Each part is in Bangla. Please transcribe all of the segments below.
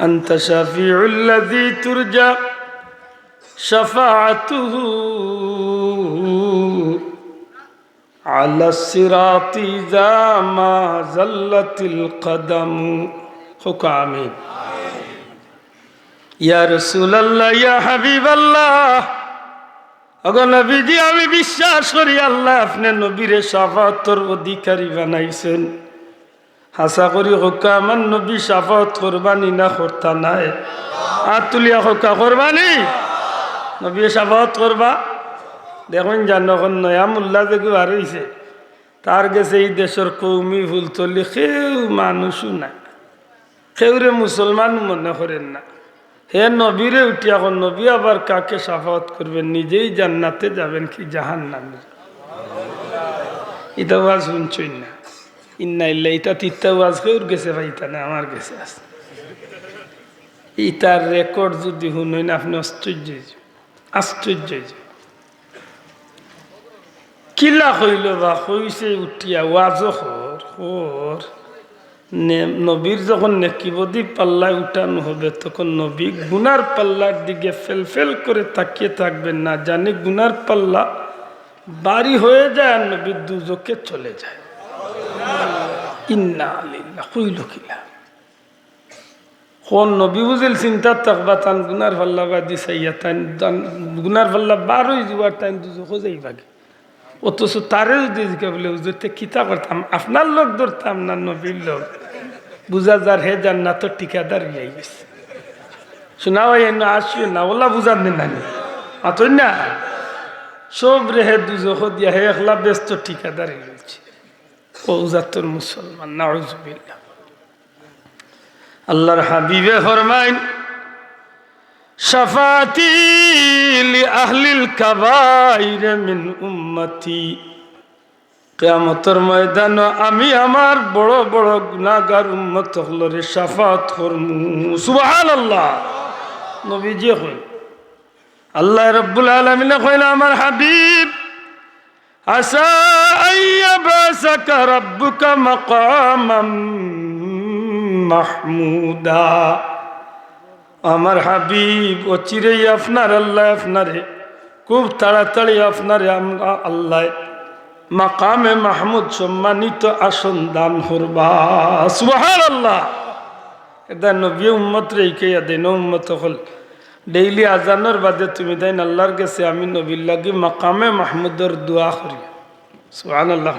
أنت شفيع الذي ترجى شفاعته على الصراط إذا ما زلت القدم حق آمين ইয়া রসুল্লাহ ইয়া হাবিব আল্লাহ অগ নবীজি আমি বিশ্বাস করি আল্লাহ আপনি নবীরে সাফাতর অধিকারী বানাইছেন হাসা করি হোকা আমার নবী সাফাত করবানি না করতা নাই। আর তুলিয়া হোকা করবানি? নবী সাফাত করবা? দেখুন জানো নয়া মোল্লা দেখি আর হয়েছে তার গেছে এই দেশের কৌমি ফুলতলি সেও মানুষও নাই। সেউরে মুসলমান মনে করেন না। হে নবীরে উঠি এখন নবী আবার কাকে সাফাত করবেন নিজেই জান্নাতে যাবেন কি জাহান নামে এটা শুনছই না। ইন্না ইটা তিত্তা ওয়াজ কেউর গেছে ভাই ইটা না আমার গেছে আছে ইটার রেকর্ড যদি শুনই না আপনি আশ্চর্য আশ্চর্য কিলা হইল বা হইছে উঠিয়া ওয়াজ হর হর নবীর যখন নেকিবদি পাল্লায় উঠানো হবে তখন নবী গুনার পাল্লার দিকে ফেল ফেল করে তাকিয়ে থাকবেন না জানি গুনার পাল্লা বাড়ি হয়ে যায় আর নবী দুজকে চলে যায় ইন্না থাকবা, তান অথচ তারে যদি আপনার লোক ধরতাম না নবীর লোক? বুঝা যার হে জান্নাত ঠিকাদার হয়ে গেছে। শোনা ভাই আসবে না, ওলা বুঝার নানি। আতই না। সব রেহে দুজখ দিয়া হে একলা ব্যস্ত ঠিকাদার হয়ে গেছে। উজাত্তর মুসলমান, নাউজুবিল্লাহ। আল্লাহর হাবিবে ফরমাইন শাফাতি আহলিল কাবাইর মিন উম্মতি। কেয়ামতর ময়দান আমি আমার বড় বড় গুনাগার উম্মত হলরে শাফাত করমু সুবহান আল্লাহ নবীজি কই আল্লাহ রব্বুল আলমিন কইল আমার হাবিব। আসা আইয়াবাসাকা রব্বুকা মাকামাম মাহমুদা আমার হাবিব ও চিরেই আপনার আল্লাহ আপনারে, খুব তাড়াতাড়ি আপনারে আমরা আল্লাহ মাকামে মাহমুদ সম্মানিত আসন দান করবা। সুহার আল্লাহ এটা নবী উম্মত রেখে দেন উম্মত হল। ডেইলি আজানোর বাদে তুমি দেন আল্লাহর গেছে আমি নবীর লাগি মাকামে মাহমুদর দোয়া করি। সুহান আল্লাহ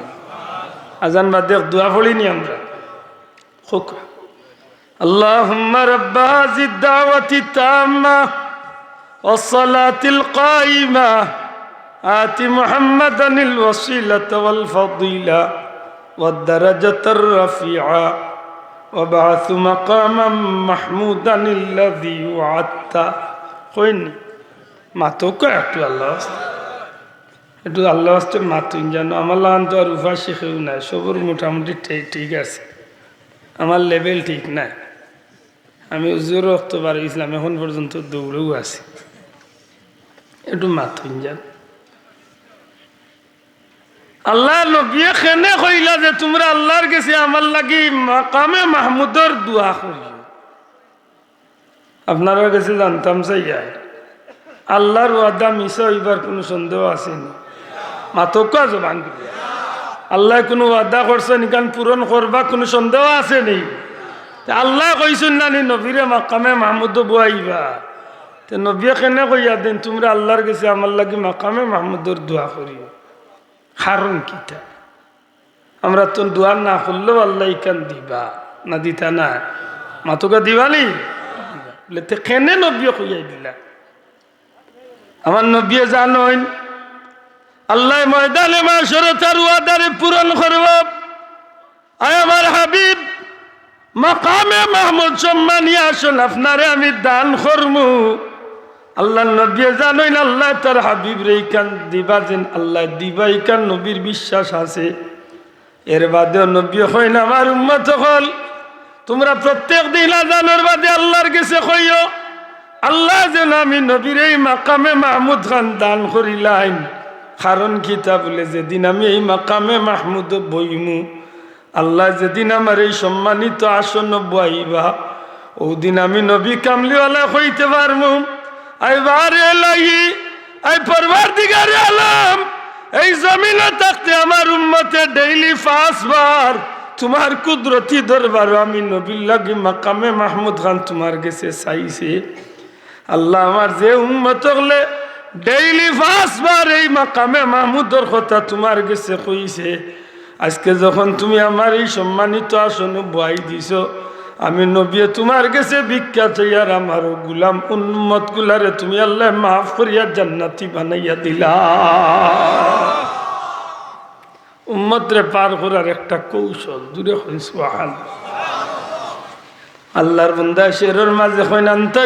আজান বাদে দোয়া পড়িনি আমরা হোক اللهم رب هذه الدعوة التامة والصلاة القائمة آت محمدا الوسيلة والفضيلة والدرجة الرفيعة وبعث مقاما محمودا الذي وعدت কইনি মা তোকে একটু আল্লাহ একটু আল্লাহ আসতে মা তুই জানো আমার লাগান তো আর উভা শিখেও নাই, সবর মোটামুটি ঠিক আছে। আমার লেভেল ঠিক নাই। আমি উজুর রক্ত বার ইসলাম এখন পর্যন্ত দৌড়েও আছি। একটু মাথুন যান। আল্লাহ নবিয়ে খেনে কইলা যে তোমরা আল্লাহর গেছে আমার লাগি মাকামে মাহমুদর দোয়া করিও। আপনারা কাছে জানতাম চাইয়া। আল্লাহর ওয়াদা মিশা হইবার কোনো সন্দেহ আসেনি মাতকা জবান করি আল্লাহ কোনো ওয়াদা করছেন কান পূরণ করবা কোনো সন্দেহ আছে নেই আল্লাহ কইছেন না নি নবীরে মাকামে মাহমুদ বুয়াইবা তে নবীয়ে কেনে কইয়া দেন, তোমরা আল্লাহর কাছে আমার লাগি মাকামে মাহমুদর দোয়া করিও কারণ কিটা? আমরা তো দোয়া না করলেও আল্লাহ ইকান দিবা। না দিতা না? মাতুকা দিবানি বলে তে কেনে নবীয়ে কইয়াই দিলা? আমার নবীয়ে জানইন আল্লাহ ময়দানে মাসরে তার ওয়াদারে পূরণ করব। আয় আমার হাবিব, মাকামে মাহমুদ সম্মানী আসল আপনারে আমি দান করমু আল্লাহ নবী না আল্লাহ তার হাবিব রে কান দিবা যেন আল্লাহ দিবা ইকান নবীর বিশ্বাস আছে। এর বাদেও নবী হইন আমার উম্মত হল। তোমরা প্রত্যেক দিন আজানোর বাদে আল্লাহর কাছে কইও, আল্লাহ যেন আমি নবীর এই মাকামে মাহমুদ খান দান করিলাইন। কারণ কিতা বলে, যেদিন আমি এই মাকামে মাহমুদ বইমু, আল্লাহ যেদিন আমার এই সম্মানিত আসন বইবা, ওদিন আমি নবী কামলিওয়ালা হইতে পারমু। আই আলম, এই ডেইলি আমি মাকামে চাইছে। আল্লাহ আমার যে উম্মত হলে ডেইলি পাঁচবার এই মাকামে মাহমুদর কথা তোমার গেছে কইছে। আজকে যখন তুমি আমার এই সম্মানিত আসন বয়াই দিছ, আমি নবিয়ে তোমার গেছে বিখ্যাত ইয়ার আমার গুলাম উন্মত গুলারে তুমি আল্লাহ মাফ করিয়া জান্নাতি বানাইয়া দিলা। উম্মতরে পার করার একটা কৌশল, দূরে হইসওয়াল আল্লাহর বন্দা, শেরের মাঝে হইন, আন্ত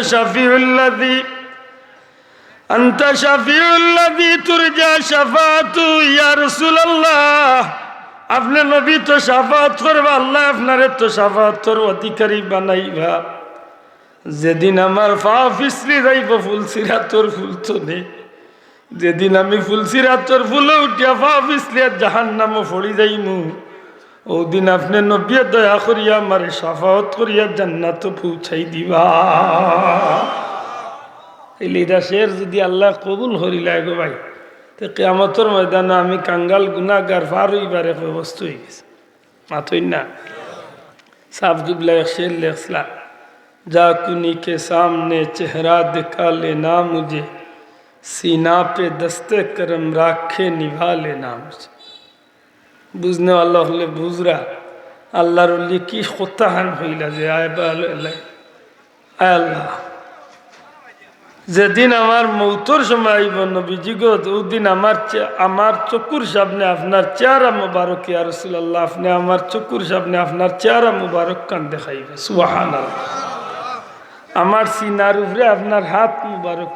শাফিউল্লাদি আন্ত শাফিউল্লাদি তুরজা শাফাতু ইয়া রাসূলুল্লাহ আপনি নবী তো সাফাত করবা, আল্লাহ আপনারে তো সাফাতর অধিকারী বানাইবা। যেদিন আমার পা ফিসলি যাইব ফুলসিরা তোর ফুল তো যেদিন আমি ফুলসিরা তোর ফুলে উঠিয়া পা ফিসলিয়া জাহান নামও ফড়ি যাইমু। ওদিন আপনি নবী দয়া করিয়া আমার সাফাত করিয়া জান্নাত পৌঁছাই দিবা। লিডা শের যদি আল্লাহ কবুল হরিলাই গো ভাই، তো কেয়ামতর ময়দানে আমি কাঙ্গাল গুণাগার পার হইবারে বস্তু হয়ে গেছে। মাথই না। صاحب قبلہ شیر لکھلا جا کنی کے سامنے چہرہ دکھا لینا مجھے سینہ پہ دستے کرم راکھے نبھا لینا مجھے بوجھنے والا ہلے بوجھ رہا اللہ رلی کی خطہ ہم ہوئی لے آئے اللہ اے اللہ যেদিন আমার মৌতর সময় আইব নবীজি গো, ওদিন আমার আমার চকুর সামনে আপনার চেহারা মুবারক ইয়া রসুল্লাহ আপনি আমার চকুর সামনে আপনার চেহারা মুবারক কান দেখাইবে সুবহানাল্লাহ। আমার সিনার উপরে আপনার হাত মুবারক